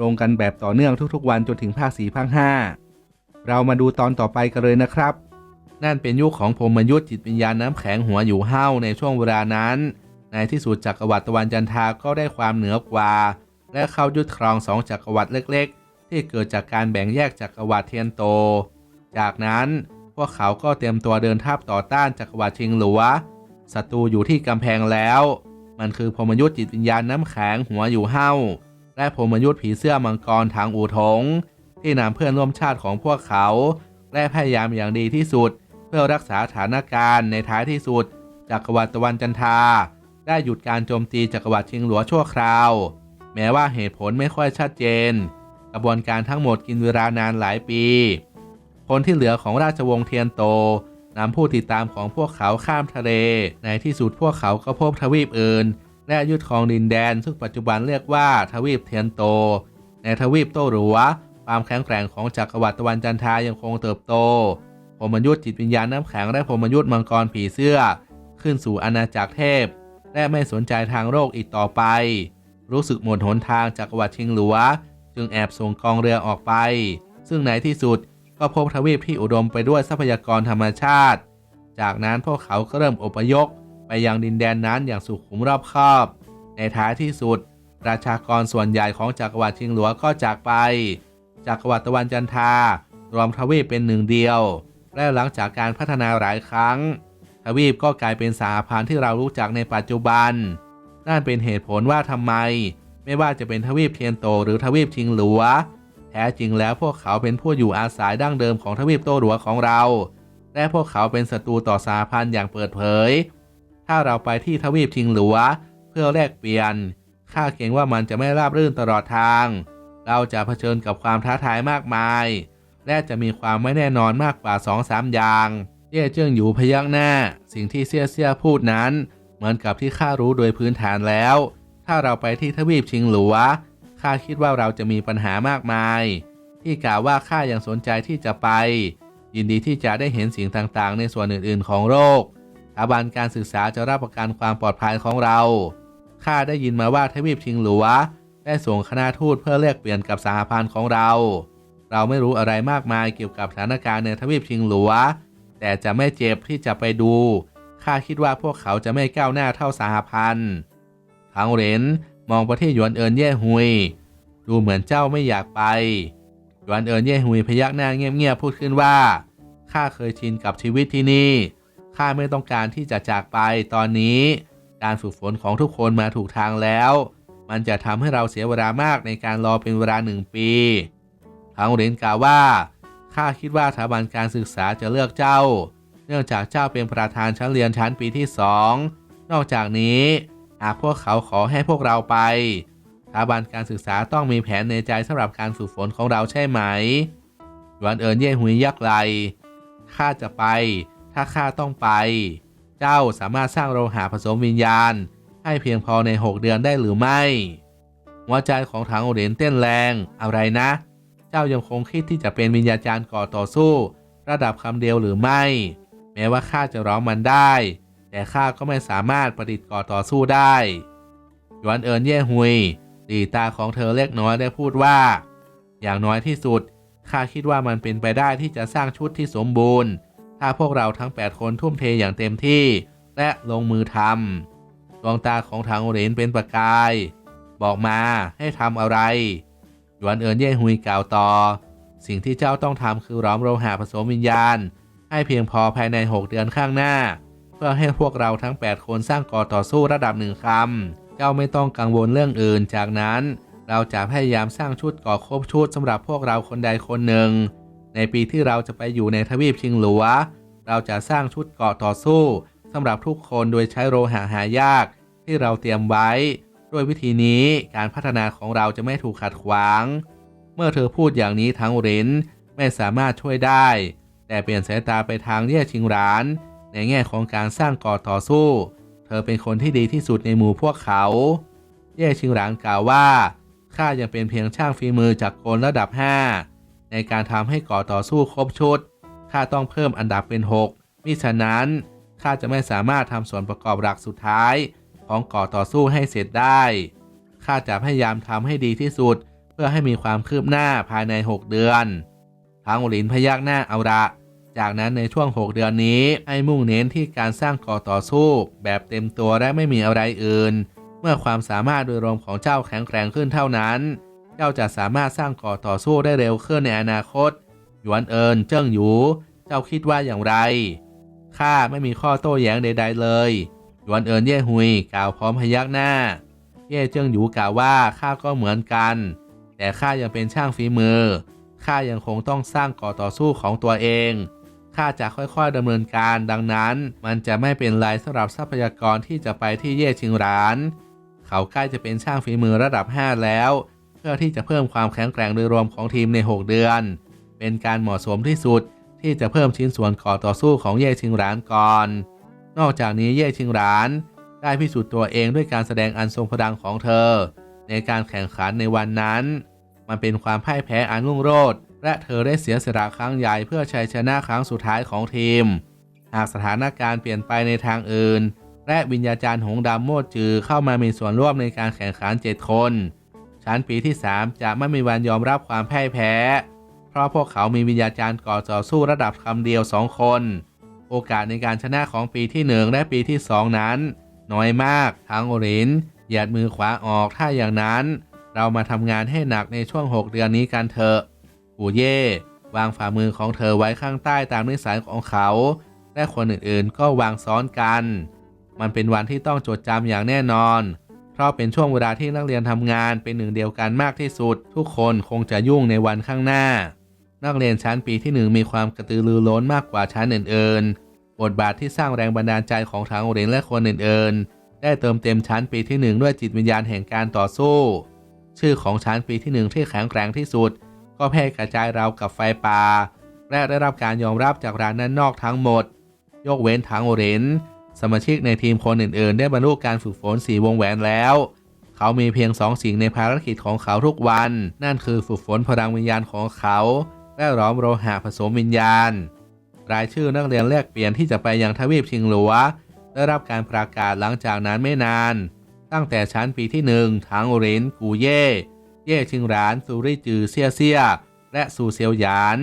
ลงกันแบบต่อเนื่องทุกๆ วันจนถึงภาคสี่ภาคห้าเรามาดูตอนต่อไปกันเลยนะครับ นั่นเป็นยุคของพรมยุทธจิตวิญญาณน้ำแข็งหัวอยู่เห้าในช่วงเวลานั้น ในที่สุดจักรวรรดิตะวันจันทาก็ได้ความเหนือกว่า และเข้ายึดครองสองจักรวรรดิเล็ก ๆ ที่เกิดจากการแบ่งแยกจักรวรรดิเทียนโต จากนั้นพวกเขาก็เตรียมตัวเดินทัพต่อต้านจักรวรรดิชิงหลัวศัตรูอยู่ที่กำแพงแล้ว มันคือพรมยุทธจิตวิญญาณน้ำแข็งหัวอยู่เห้า และพรมยุทธผีเสื้อมังกรทางอูทง ที่นำเพื่อนร่วมชาติของพวกเขา และพยายามอย่างดีที่สุด เพื่อรักษาสถานการณ์ในท้ายที่สุด จักรวรรดิตะวันจันทราได้หยุดการโจมตีจักรวรรดิชิงหลัวชั่วคราว แม้ว่าเหตุผลไม่ค่อยชัดเจน กระบวนการทั้งหมดกินเวลานานหลายปี คนที่เหลือของราชวงศ์เทียนโตนำผู้ติดตามของพวกเขาข้ามทะเล ในที่สุดพวกเขาก็พบทวีปอื่น และยึดครองดินแดน ซึ่งปัจจุบันเรียกว่าทวีปเทียนโต ในทวีปโตหรัว ความแข็งแกร่งของจักรวรรดิตะวันจันทายังคงเติบโตพรมยุทธจิตวิญญาณน้ำแข็งและพรมยุทธมังกรผีเสื้อ ขึ้นสู่อาณาจักรเทพ และไม่สนใจทางโลกอีกต่อไป รู้สึกหมดหนทางจักรวรรดิชิงหลัว จึงแอบส่งกองเรือออกไป ซึ่งในที่สุดก็พบทวีปที่อุดมไปด้วยทรัพยากรธรรมชาติ จากนั้นพวกเขาก็เริ่มอพยพ ไปยังดินแดนนั้นอย่างสุขุมรอบคอบ ในท้ายที่สุด ประชากรส่วนใหญ่ของจักรวรรดิชิงหลัวก็จากไป จักรวรรดิตะวันจันทา รวมทวีปเป็นหนึ่งเดียว และหลังจากการพัฒนาหลายครั้ง ทวีปก็กลายเป็นสหพันธ์ที่เรารู้จักในปัจจุบัน นั่นเป็นเหตุผลว่าทำไม ไม่ว่าจะเป็นทวีปเทียนโตหรือทวีปชิงหลัว แท้จริงแล้วพวกเขาเป็นผู้อยู่อาศัยดั้งเดิมของทวีปโตหลัวของเราและพวกเขาเป็นศัตรูต่อสหพันธ์อย่างเปิดเผย ถ้าเราไปที่ทวีปชิงหลัว เพื่อแลกเปลี่ยนข้าเกรงว่ามันจะไม่ราบรื่นตลอดทาง เราจะเผชิญกับความท้าทายมากมาย และจะมีความไม่แน่นอนมากกว่า2องสามอย่างเย่เจิ้งอยู่พยักหน้า สิ่งที่เซี่ยเซี่ยพูดนั้น เหมือนกับที่ข้ารู้โดยพื้นฐานแล้ว ถ้าเราไปที่ทวีปชิงหลัวข้าคิดว่าเราจะมีปัญหามากมาย ที่กล่าวว่าข้ายังสนใจที่จะไป ยินดีที่จะได้เห็นสิ่งต่างๆ ในส่วนอื่นๆ ของโลก สถาบันการศึกษาจะรับประกันความปลอดภัยของเรา ข้าได้ยินมาว่าทวีปชิงหลัว ได้ส่งคณะทูตเพื่อแลกเปลี่ยนกับสหพันธ์ของเรา เราไม่รู้อะไรมากมายเกี่ยวกับสถานการณ์ในทวีปชิงหลัว แต่จะไม่เจ็บที่จะไปดู ข้าคิดว่าพวกเขาจะไม่ก้าวหน้าเท่าสหพันธ์ทางเหรนมองไปที่หยวนเอินเย่ฮุย ดูเหมือนเจ้าไม่อยากไปหยวนเอินเย่ฮุยพยักหน้าเงียบๆพูดขึ้นว่าข้าเคยชินกับชีวิตที่นี่ ข้าไม่ต้องการที่จะจากไปตอนนี้ การฝึกฝนของทุกคนมาถูกทางแล้ว มันจะทำให้เราเสียเวลามากในการรอเป็นเวลาหนึ่งปีทางเรนกล่าวว่าข้าคิดว่าสถาบันการศึกษาจะเลือกเจ้า เนื่องจากเจ้าเป็นประธานชั้นเรียนชั้นปีที่สองนอกจากนี้หากพวกเขาขอให้พวกเราไปสถาบันการศึกษาต้องมีแผนในใจสำหรับการฝึกฝนของเราใช่ไหมหยวนเอินเย่หุยยักไหลข้าจะไป ถ้าข้าต้องไป เจ้าสามารถสร้างโลหะผสมวิญญาณ ให้เพียงพอใน 6 เดือนได้หรือไม่ หัวใจของถังโอเรนเต้นแรงอะไรนะ เจ้ายังคงคิดที่จะเป็นวิญญาจารย์ก่อต่อสู้ ระดับคำเดียวหรือไม่ แม้ว่าข้าจะร้องมันได้ แต่ข้าก็ไม่สามารถประดิษฐ์ก่อต่อสู้ได้หยวนเอินเย่หุยตีตาของเธอเล็กน้อยได้พูดว่า อย่างน้อยที่สุดข้าคิดว่ามันเป็นไปได้ที่จะสร้างชุดที่สมบูรณ์ ถ้าพวกเราทั้ง 8 คนทุ่มเทอย่างเต็มที่ และลงมือทำดวงตาของทางโอเรนเป็นประกาย บอกมาให้ทำอะไร หยวนเอินเย่หุยกล่าวต่อ สิ่งที่เจ้าต้องทำคือร้อมโลหะผสมวิญญาณ ให้เพียงพอภายใน 6 เดือนข้างหน้า เพื่อให้พวกเราทั้ง 8 คนสร้างก่อต่อสู้ระดับหนึ่งคำเจ้าไม่ต้องกังวลเรื่องอื่นจากนั้น เราจะพยายามสร้างชุดก่อครบชุดสำหรับพวกเราคนใดคนหนึ่ง ในปีที่เราจะไปอยู่ในทวีปชิงหลัว เราจะสร้างชุดเกราะต่อสู้สำหรับทุกคนโดยใช้โลหะหายาก ที่เราเตรียมไว้ ด้วยวิธีนี้การพัฒนาของเราจะไม่ถูกขัดขวาง เมื่อเธอพูดอย่างนี้ทั้งรินไม่สามารถช่วยได้ แต่เปลี่ยนสายตาไปทางเย่ชิงหราน ในแง่ของการสร้างก่อต่อสู้ เธอเป็นคนที่ดีที่สุดในหมู่พวกเขาเย่ชิงหรานกล่าวว่าข้ายังเป็นเพียงช่างฝีมือจากโกนระดับ 5 ในการทำให้ก่อต่อสู้ครบชุดข้าต้องเพิ่มอันดับเป็น 6 มิฉะนั้นข้าจะไม่สามารถทำส่วนประกอบหลักสุดท้ายของก่อต่อสู้ให้เสร็จได้ข้าจะพยายามทำให้ดีที่สุด เพื่อให้มีความคืบหน้าภายใน 6 เดือนทางอุลินพยักหน้าเอาละจากนั้นในช่วง 6 เดือนนี้ให้มุ่งเน้นที่การสร้างก่อต่อสู้แบบเต็มตัวและไม่มีอะไรอื่น เมื่อความสามารถโดยรวมของเจ้าแข็งแกร่งขึ้นเท่านั้น เจ้าจะสามารถสร้างก่อต่อสู้ได้เร็วขึ้นในอนาคต หยวนเอินเจิ้งหยู เจ้าคิดว่าอย่างไรข้าไม่มีข้อโต้แย้งใด ๆ เลย หยวนเอินเย่หุยกล่าวพร้อมพยักหน้า เย่เจิ้งหยูกล่าวว่าข้าก็เหมือนกัน แต่ข้ายังเป็นช่างฝีมือ ข้ายังคงต้องสร้างก่อต่อสู้ของตัวเอง ข้าจะค่อยๆดำเนินการดังนั้น มันจะไม่เป็นไรสำหรับทรัพยากรที่จะไปที่เย่ชิงราน เขาใกล้จะเป็นช่างฝีมือระดับ 5 แล้ว พื่อที่จะเพิ่มความแข็งแกร่งโดยรวมของทีมใน 6 เดือน เป็นการเหมาะสมที่สุดที่จะเพิ่มชิ้นส่วนก่อต่อสู้ของเย่ชิงรานก่อน นอกจากนี้เย่ชิงรานได้พิสูจน์ตัวเองด้วยการแสดงอันทรงพลังของเธอ ในการแข่งขันในวันนั้น มันเป็นความพ่ายแพ้อันรุ่งโรจน์และเธอได้เสียสละครั้งใหญ่เพื่อชัยชนะครั้งสุดท้ายของทีม หากสถานการณ์เปลี่ยนไปในทางอื่น และวิญญาจารย์หงดำโมดจือเข้ามามีส่วนร่วมในการแข่งขัน 7 คน ชั้นปีที่ 3 จะไม่มีวันยอมรับความแพ่ายแพ้ เพราะพวกเขามีวิญญาจารย์ก่อต่อสู้ระดับคำเดียว 2 คน โอกาสในการชนะของปีที่ 1 และปีที่ 2 นั้น น้อยมากทางโอรินเหยียดมือขวาออกถ้าอย่างนั้น เรามาทำงานให้หนักในช่วง 6 เดือนนี้กันเถอะอูเย่วางฝ่ามือของเธอไว้ข้างใต้ตามนิสัยของเขา และคนอื่นๆ ก็วางซ้อนกัน มันเป็นวันที่ต้องจดจำอย่างแน่นอน เพราะเป็นช่วงเวลาที่นักเรียนทำงานเป็นหนึ่งเดียวกันมากที่สุด ทุกคนคงจะยุ่งในวันข้างหน้า นักเรียนชั้นปีที่หนึ่งมีความกระตือรือร้นมากกว่าชั้นอื่นๆ บทบาทที่สร้างแรงบันดาลใจของทางโรงเรียนและคนอื่นๆ ได้เติมเต็มชั้นปีที่หนึ่งด้วยจิตวิญญาณแห่งการต่อสู้ ชื่อของชั้นปีที่หนึ่งที่แข็งแกร่งที่สุด ก็แพร่กระจายราวกับไฟป่าและได้รับการยอมรับจากร้านนั้นนอกทั้งหมด ยกเว้นทางโอเรน สมาชิกในทีมคนอื่นๆ ได้บรรลุการฝึกฝนสีวงแหวนแล้ว เขามีเพียงสองสิ่งในภารกิจของเขาทุกวัน นั่นคือฝึกฝนพลังวิญญาณของเขา และร้อมโลหะผสมวิญญาณ รายชื่อนักเรียนแลกเปลี่ยนที่จะไปยังทวีปชิงหลัว ได้รับการประกาศหลังจากนั้นไม่นาน ตั้งแต่ชั้นปีที่หนึ่งทางอเรนกูเย่เย่ชิงหรานซูริจือเซียเซียและซูเซียวหยาน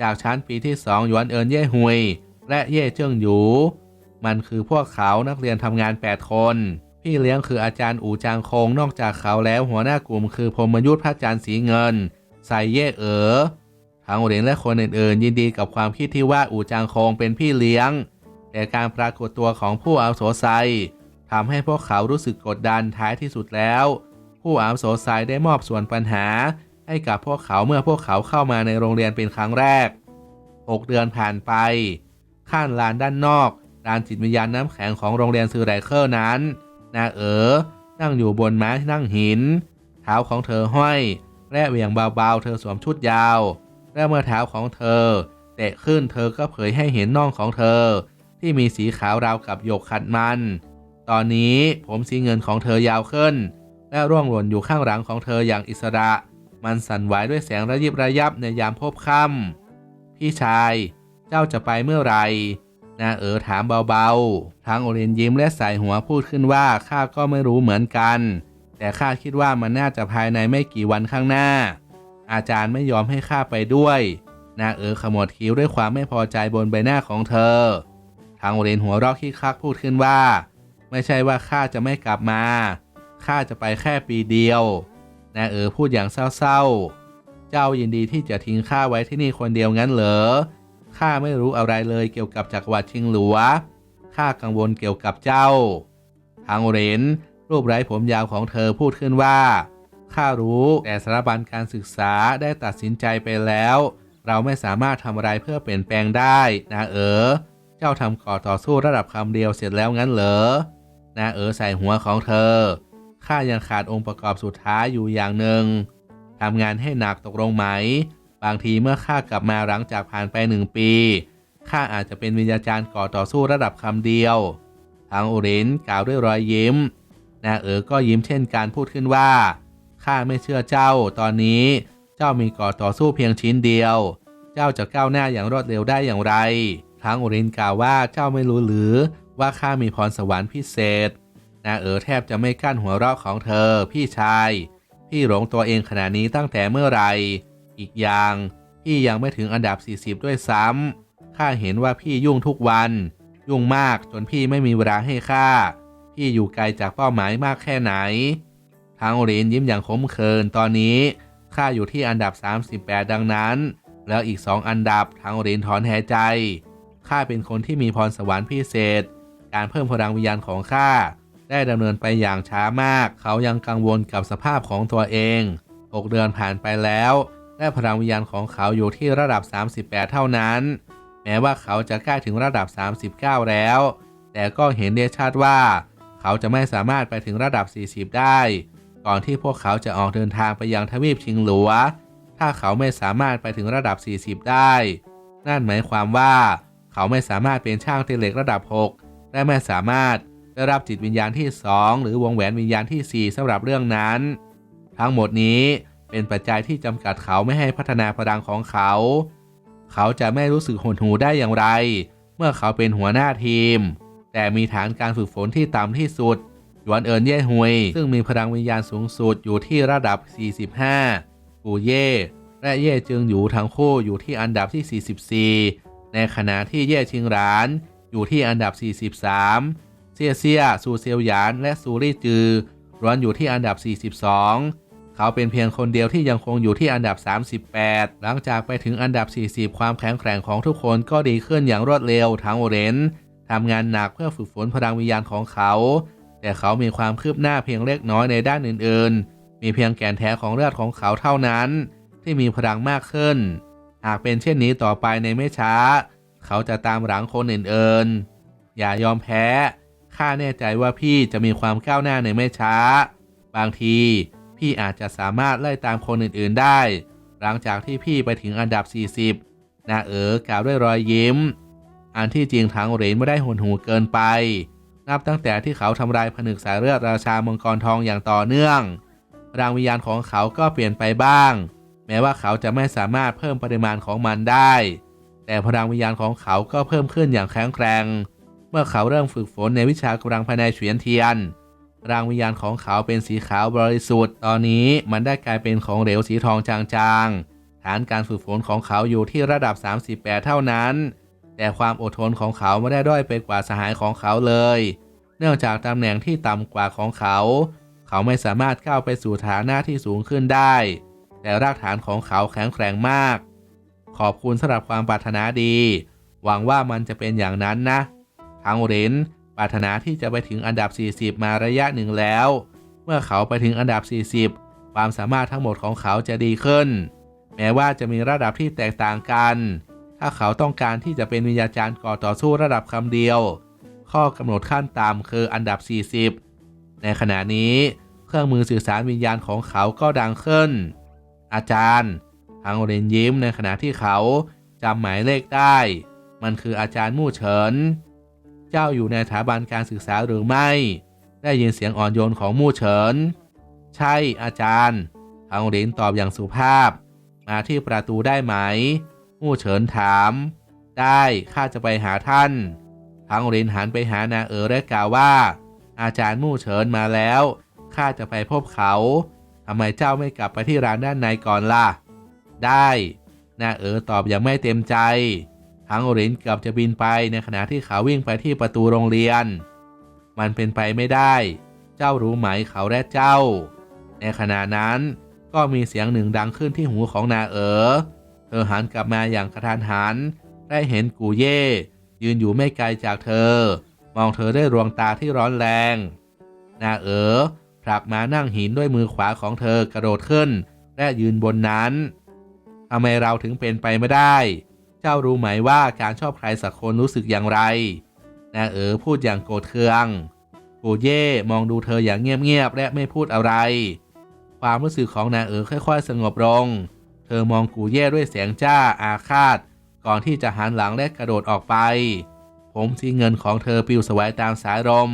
จากชั้นปีที่สองหยวนเอินเย่ฮุย และเย่เจิ้งหยู มันคือพวกเขานักเรียนทำงาน 8 คน พี่เลี้ยงคืออาจารย์อูจางคง นอกจากเขาแล้วหัวหน้ากลุ่มคือพรมยุทธพระจันทร์สีเงินใส่เย่เอ๋อทางโอเรนและคนอื่นๆ ยินดีกับความคิดที่ว่าอูจางคงเป็นพี่เลี้ยง แต่การปรากฏตัวของผู้อาวุโสไซทำให้พวกเขารู้สึกกดดันท้ายที่สุดแล้ว ผู้อาวุโสไซได้มอบส่วนปัญหา ให้กับพวกเขาเมื่อพวกเขาเข้ามาในโรงเรียนเป็นครั้งแรก 6 เดือนผ่านไป ข้างลานด้านนอก ลานจิตวิญญาณน้ำแข็งของโรงเรียนซือไรเคิลนั้น นาเอ๋อนั่งอยู่บนม้าที่นั่งหิน เท้าของเธอห้อย และเหวี่ยงเบาๆ เธอสวมชุดยาว และเมื่อเท้าของเธอเตะขึ้นเธอก็เผยให้เห็นน่องของเธอ ที่มีสีขาวราวกับหยกขัดมัน ตอนนี้ผมสีเงินของเธอยาวขึ้น และร่วงหล่นอยู่ข้างหลังของเธออย่างอิสระ มันสั่นไหวด้วยแสงระยิบระยับในยามพบค่ำพี่ชาย เจ้าจะไปเมื่อไหร่ นาเอ๋อถามเบาๆทางโอเรนยิ้มและใส่หัวพูดขึ้นว่าข้าก็ไม่รู้เหมือนกัน แต่ข้าคิดว่ามันน่าจะภายในไม่กี่วันข้างหน้า อาจารย์ไม่ยอมให้ข้าไปด้วยนาเอ๋อขมวดคิ้วด้วยความไม่พอใจบนใบหน้าของเธอ ทางโอเรนหัวเรอกขี้คักพูดขึ้นว่า ไม่ใช่ว่าข้าจะไม่กลับมาข้าจะไปแค่ปีเดียวนาเอ๋อพูดอย่างเศร้าๆ เจ้ายินดีที่จะทิ้งข้าไว้ที่นี่คนเดียวงั้นเหรอ ข้าไม่รู้อะไรเลยเกี่ยวกับจักรวรรดิชิงหลัว ข้ากังวลเกี่ยวกับเจ้า ทางเรนรูปไร้ผมยาวของเธอพูดขึ้นว่า ข้ารู้แต่สถาบันการศึกษาได้ตัดสินใจไปแล้ว เราไม่สามารถทำอะไรเพื่อเปลี่ยนแปลงได้นะเออ เจ้าทำก่อต่อสู้ระดับคำเดียวเสร็จแล้วงั้นเหรอนาเออใส่หัวของเธอ ข้ายังขาดองค์ประกอบสุดท้ายอยู่อย่างหนึ่งทำงานให้หนักตกลงไหม บางทีเมื่อข้ากลับมาหลังจากผ่านไปหนึ่งปีข้าอาจจะเป็นวิญญาจารย์ก่อต่อสู้ระดับคำเดียว ทางโอเรนกล่าวด้วยรอยยิ้มนาเอ๋อก็ยิ้มเช่นการพูดขึ้นว่าข้าไม่เชื่อเจ้า ตอนนี้เจ้ามีก่อต่อสู้เพียงชิ้นเดียว เจ้าจะก้าวหน้าอย่างรวดเร็วได้อย่างไรทางโอเรนกล่าวว่าเจ้าไม่รู้หรือว่าข้ามีพรสวรรค์พิเศษนาเอ๋อแทบจะไม่กั้นหัวเราะของเธอ พี่ชาย พี่หลงตัวเองขนาดนี้ตั้งแต่เมื่อไหร่ อีกอย่าง พี่ยังไม่ถึงอันดับ 40 ด้วยซ้ำข้าเห็นว่าพี่ยุ่งทุกวัน ยุ่งมากจนพี่ไม่มีเวลาให้ข้าพี่อยู่ไกลจากเป้าหมายมากแค่ไหน ทางโอเรนยิ้มอย่างขมขื่นตอนนี้ข้าอยู่ที่อันดับ 38 ดังนั้น แล้วอีกสองอันดับทางโอเรนถอนหายใจข้าเป็นคนที่มีพรสวรรค์พิเศษ การเพิ่มพลังวิญญาณของข้าได้ดำเนินไปอย่างช้ามาก เขายังกังวลกับสภาพของตัวเอง 6 เดือนผ่านไปแล้ว และพลังวิญญาณของเขาอยู่ที่ระดับ 38 เท่านั้น แม้ว่าเขาจะใกล้ถึงระดับ 39 แล้ว แต่ก็เห็นได้ชัดว่า เขาจะไม่สามารถไปถึงระดับ 40 ได้ ก่อนที่พวกเขาจะออกเดินทางไปยังทวีปชิงหลัว ถ้าเขาไม่สามารถไปถึงระดับ 40 ได้ นั่นหมายความว่า เขาไม่สามารถเป็นช่างตีเหล็กระดับ 6 และไม่สามารถได้รับจิตวิญญาณที่ 2 หรือวงแหวนวิญญาณที่ 4สำหรับเรื่องนั้น ทั้งหมดนี้ เป็นปัจจัยที่จำกัดเขาไม่ให้พัฒนาพลังของเขา เขาจะไม่รู้สึกหดหู่ได้อย่างไร เมื่อเขาเป็นหัวหน้าทีม แต่มีฐานการฝึกฝนที่ต่ำที่สุดหยวนเอินเย่ฮุยซึ่งมีพลังวิญญาณสูงสุดอยู่ที่ระดับ 45 กูเย่และเย่จึงอยู่ทั้งคู่อยู่ที่อันดับที่ 44 ในขณะที่เย่ชิงหราน อยู่ที่อันดับ 43 เซียเซียซูเซียวหยาน และซูรี่จือร้วนอยู่ที่อันดับ 42 เขาเป็นเพียงคนเดียวที่ยังคงอยู่ที่อันดับ 38 หลังจากไปถึงอันดับ 40 ความแข็งแกร่งของทุกคนก็ดีขึ้นอย่างรวดเร็วทั้งโอเรนทำงานหนักเพื่อฝึกฝนพลังวิญญาณของเขา แต่เขามีความคืบหน้าเพียงเล็กน้อยในด้านอื่น ๆ มีเพียงแกนแท้ของเลือดของเขาเท่านั้น ที่มีพลังมากขึ้น หากเป็นเช่นนี้ต่อไปในไม่ช้า เขาจะตามหลังคนอื่น ๆ อย่ายอมแพ้ข้าแน่ใจว่าพี่จะมีความก้าวหน้าในไม่ช้า บางที พี่อาจจะสามารถไล่ตามคนอื่นๆได้ หลังจากที่พี่ไปถึงอันดับ 40นาเอ๋อกล่าวด้วยรอยยิ้ม อันที่จริงทางเหรนไม่ได้หนหูเกินไป นับตั้งแต่ที่เขาทำลายผนึกสายเลือดราชามังกรทองอย่างต่อเนื่องพลังวิญญาณของเขาก็เปลี่ยนไปบ้าง แม้ว่าเขาจะไม่สามารถเพิ่มปริมาณของมันได้ แต่พลังวิญญาณของเขาก็เพิ่มขึ้นอย่างแข็งแกร่ง เมื่อเขาเริ่มฝึกฝนในวิชากำลังภายในเฉียนเทียน พลังวิญญาณของเขาเป็นสีขาวบริสุทธิ์ ตอนนี้มันได้กลายเป็นของเหลวสีทองจางๆ ฐานการฝึกฝนของเขาอยู่ที่ระดับ 38 เท่านั้น แต่ความอดทนของเขาไม่ได้ด้อยไปกว่าสหายของเขาเลย เนื่องจากตำแหน่งที่ต่ำกว่าของเขา เขาไม่สามารถก้าไปสู่ฐานะที่สูงขึ้นได้ แต่รากฐานของเขาแข็งแกร่งมาก ขอบคุณสำหรับความปรารถนาดี หวังว่ามันจะเป็นอย่างนั้นนะ ทางเรน ปรารถนาที่จะไปถึงอันดับ 40 มาระยะหนึ่งแล้ว เมื่อเขาไปถึงอันดับ 40 ความสามารถทั้งหมดของเขาจะดีขึ้น แม้ว่าจะมีระดับที่แตกต่างกัน ถ้าเขาต้องการที่จะเป็นวิญญาจารย์ก่อต่อสู้ระดับคำเดียว ข้อกำหนดขั้นต่ำคืออันดับ 40 ในขณะนี้เครื่องมือสื่อสารวิญญาณของเขาก็ดังขึ้น อาจารย์ทางเรนยิ้มในขณะที่เขาจำหมายเลขได้ มันคืออาจารย์มู่เฉิน เจ้าอยู่ในสถาบันการศึกษาหรือไม่ ได้ยินเสียงอ่อนโยนของมู่เฉิน ใช่อาจารย์ทางเรนตอบอย่างสุภาพ มาที่ประตูได้ไหม มู่เฉินถาม ได้ข้าจะไปหาท่านทางเรนหันไปหานาเอ๋อและกล่าวว่า อาจารย์มู่เฉินมาแล้วข้าจะไปพบเขาทำไมเจ้าไม่กลับไปที่ร้านด้านในก่อนล่ะ ได้นาเอ๋อตอบอย่างไม่เต็มใจ ทั้งอรินเกือบจะบินไปในขณะที่เขาวิ่งไปที่ประตูโรงเรียน มันเป็นไปไม่ได้ เจ้ารู้ไหมเขาและเจ้า ในขณะนั้นก็มีเสียงหนึ่งดังขึ้นที่หูของนาเอ๋อเธอหันกลับมาอย่างกระทันหัน ได้เห็นกูเย่ ยืนอยู่ไม่ไกลจากเธอ มองเธอด้วยดวงตาที่ร้อนแรง นาเอ๋อผลักมานั่งหินด้วยมือขวาของเธอกระโดดขึ้น และยืนบนนั้นทำไมเราถึงเป็นไปไม่ได้ เจ้ารู้ไหมว่าการชอบใครสักคนรู้สึกอย่างไรนางเอ๋อพูดอย่างโกรธเคืองกูเย่มองดูเธออย่างเงียบๆและไม่พูดอะไร ความรู้สึกของนางเอ๋อค่อย ๆ สงบลง เธอมองกูเย่ด้วยเสียงจ้าอาฆาต ก่อนที่จะหันหลังและกระโดดออกไป ผมสีเงินของเธอปลิวสวายตามสายลม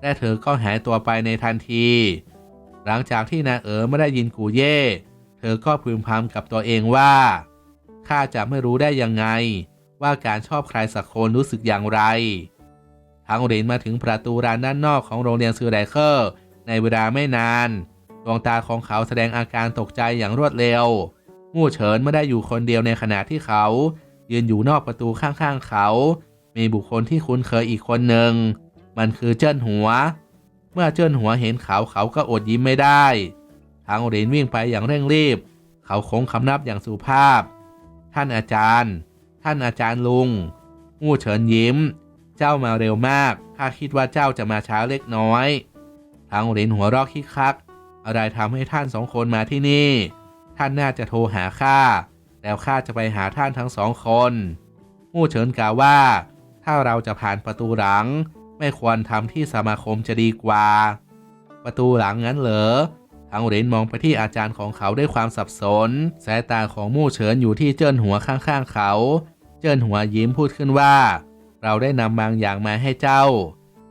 และเธอก็หายตัวไปในทันที หลังจากที่นางเอ๋อไม่ได้ยินกูเย่ เธอก็พึมพำกับตัวเองว่า ข้าจะไม่รู้ได้ยังไง ว่าการชอบใครสักคนรู้สึกอย่างไรทางเรนมาถึงประตูร้านด้านนอกของโรงเรียนซือไดเคอร์ ในเวลาไม่นาน ดวงตาของเขาแสดงอาการตกใจอย่างรวดเร็ว มู่เฉินไม่ได้อยู่คนเดียวในขณะที่เขา ยืนอยู่นอกประตูข้างๆเขา มีบุคคลที่คุ้นเคยอีกคนหนึ่ง มันคือเจิ้นหัว เมื่อเจิ้นหัวเห็นเขาเขาก็อดยิ้มไม่ได้ทางเรนวิ่งไปอย่างเร่งรีบ เขาโค้งคำนับอย่างสุภาพ ท่านอาจารย์ ท่านอาจารย์ลุงมู่เฉินยิ้ม เจ้ามาเร็วมากข้าคิดว่าเจ้าจะมาช้าเล็กน้อยทางเหรินหัวเรอกคิกคัก อะไรทำให้ท่านสองคนมาที่นี่ ท่านน่าจะโทรหาข้าแล้วข้าจะไปหาท่านทั้งสองคนมู่เฉินกล่าวว่า ถ้าเราจะผ่านประตูหลัง ไม่ควรทำที่สมาคมจะดีกว่า ประตูหลังงั้นเหรอ ทางเหรนมองไปที่อาจารย์ของเขาด้วยความสับสน สายตาของมู่เฉินอยู่ที่เจิ้นหัวข้างๆเขา เจิ้นหัวยิ้มพูดขึ้นว่า เราได้นำบางอย่างมาให้เจ้า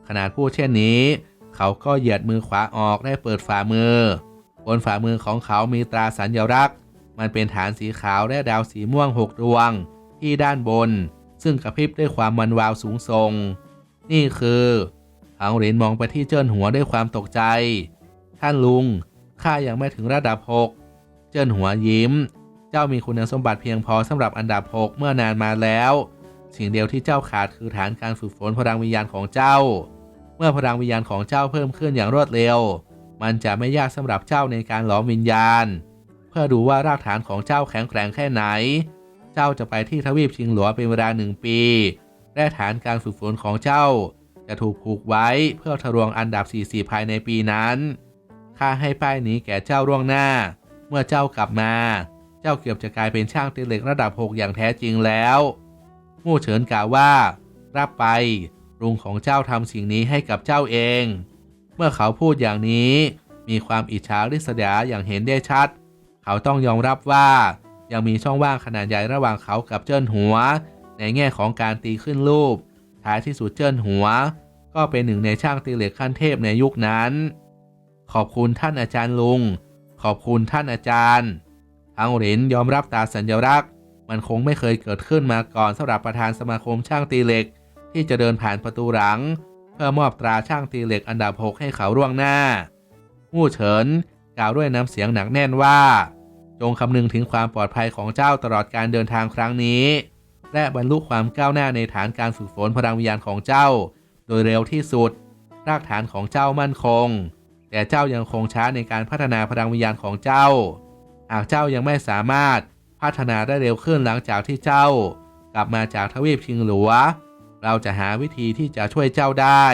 ขนาดพูดเช่นนี้ เขาก็เหยียดมือขวาออกได้เปิดฝ่ามือบนฝ่ามือของเขามีตราสัญลักษณ์ มันเป็นฐานสีขาวและดาวสีม่วงหกดวง ที่ด้านบน ซึ่งกระพริบด้วยความมันวาวสูงทรงนี่คือทางเหรนมองไปที่เจิ้นหัวด้วยความตกใจ ท่านลุง ข้ายังไม่ถึงระดับ 6 เจิ้นหัวยิ้ม เจ้ามีคุณสมบัติเพียงพอสำหรับอันดับ 6 เมื่อนานมาแล้ว สิ่งเดียวที่เจ้าขาดคือฐานการฝึกฝนพลังวิญญาณของเจ้า เมื่อพลังวิญญาณของเจ้าเพิ่มขึ้นอย่างรวดเร็ว มันจะไม่ยากสำหรับเจ้าในการหลอมวิญญาณ เพื่อดูว่ารากฐานของเจ้าแข็งแกร่งแค่ไหน เจ้าจะไปที่ทวีปชิงหลัวเป็นเวลาหนึ่งปีและฐานการฝึกฝนของเจ้า จะถูกผูกไว้เพื่อทะลวงอันดับ 40 ภายในปีนั้น ข้าให้ป้ายนี้แก่เจ้าล่วงหน้า เมื่อเจ้ากลับมา เจ้าเกือบจะกลายเป็นช่างตีเหล็กระดับ6อย่างแท้จริงแล้วมู่เฉินกล่าวว่า รับไปลุงของเจ้าทำสิ่งนี้ให้กับเจ้าเอง เมื่อเขาพูดอย่างนี้ มีความอิจฉาริษยาอย่างเห็นได้ชัด เขาต้องยอมรับว่า ยังมีช่องว่างขนาดใหญ่ระหว่างเขากับเจิ้นหัว ในแง่ของการตีขึ้นรูป ท้ายที่สุดเจิ้นหัว ก็เป็นหนึ่งในช่างตีเหล็กขั้นเทพในยุคนั้น ขอบคุณท่านอาจารย์ลุง ขอบคุณท่านอาจารย์ทางเหรินยอมรับตาสัญลักษณ์ มันคงไม่เคยเกิดขึ้นมาก่อนสำหรับประธานสมาคมช่างตีเหล็ก ที่จะเดินผ่านประตูหลัง เพื่อมอบตราช่างตีเหล็กอันดับ6ให้เขาร่วงหน้ามู่เฉินกล่าวด้วยน้ำเสียงหนักแน่นว่า จงคำนึงถึงความปลอดภัยของเจ้าตลอดการเดินทางครั้งนี้ และบรรลุความก้าวหน้าในฐานการฝึกฝนพลังวิญญาณของเจ้า โดยเร็วที่สุด รากฐานของเจ้ามั่นคง แต่เจ้ายังคงช้าในการพัฒนาพลังวิญญาณของเจ้า หากเจ้ายังไม่สามารถพัฒนาได้เร็วขึ้นหลังจากที่เจ้า กลับมาจากทวีปชิงหลัว เราจะหาวิธีที่จะช่วยเจ้าได้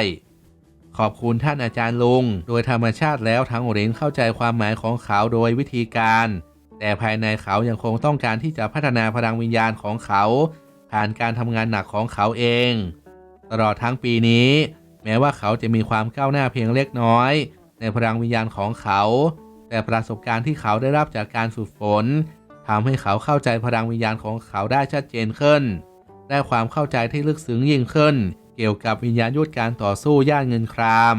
ขอบคุณท่านอาจารย์ลุง โดยธรรมชาติแล้วทั้งเหรนเข้าใจความหมายของเขาโดยวิธีการ แต่ภายในเขายังคงต้องการที่จะพัฒนาพลังวิญญาณของเขา ผ่านการทำงานหนักของเขาเอง ตลอดทั้งปีนี้ แม้ว่าเขาจะมีความก้าวหน้าเพียงเล็กน้อย ในพลังวิญญาณของเขา แต่ประสบการณ์ที่เขาได้รับจากการฝึกฝนทำให้เขาเข้าใจพลังวิญญาณของเขาได้ชัดเจนขึ้น ได้ความเข้าใจที่ลึกซึ้งยิ่งขึ้น เกี่ยวกับวิญญาณยุทธการต่อสู้ย่านเงินคราม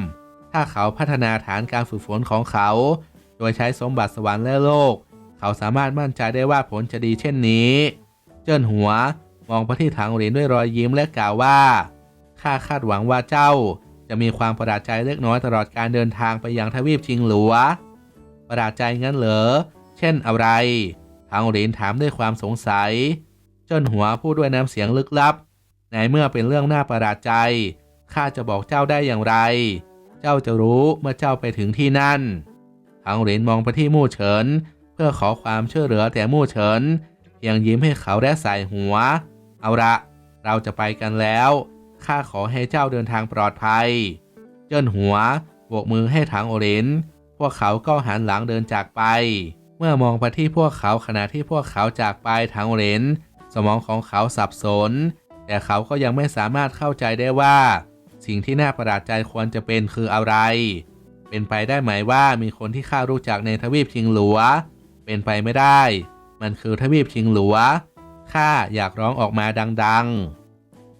ถ้าเขาพัฒนาฐานการฝึกฝนของเขา โดยใช้สมบัติสวรรค์และโลก เขาสามารถมั่นใจได้ว่าผลจะดีเช่นนี้ เจิ้นหัวมองไปที่ถังเหรียญด้วยรอยยิ้มและกล่าวว่าข้าคาดหวังว่าเจ้า จะมีความประหลาดใจเล็กน้อยตลอดการเดินทางไปยังทวีปชิงหลัว ประหลาดใจงั้นเหรอ เช่นอะไร ทางเหรียญถามด้วยความสงสัย เจิ้นหัวพูดด้วยน้ำเสียงลึกลับ ในเมื่อเป็นเรื่องน่าประหลาดใจ ข้าจะบอกเจ้าได้อย่างไร เจ้าจะรู้เมื่อเจ้าไปถึงที่นั่น ทางเหรียญมองไปที่มู่เฉิน เพื่อขอความช่วยเหลือแต่มู่เฉินเพียงยิ้มให้เขาและใส่หัว เอาละ เราจะไปกันแล้ว ข้าขอให้เจ้าเดินทางปลอดภัย เจิ้นหัวโบกมือให้ถังโอรินพวกเขาก็หันหลังเดินจากไป เมื่อมองไปที่พวกเขาขณะที่พวกเขาจากไปถังโอรินสมองของเขาสับสน แต่เขาก็ยังไม่สามารถเข้าใจได้ว่า สิ่งที่น่าประหลาดใจควรจะเป็นคืออะไร เป็นไปได้ไหมว่ามีคนที่ข้ารู้จักในทวีปชิงหลัว เป็นไปไม่ได้ มันคือทวีปชิงหลัวข้าอยากร้องออกมาดัง ๆ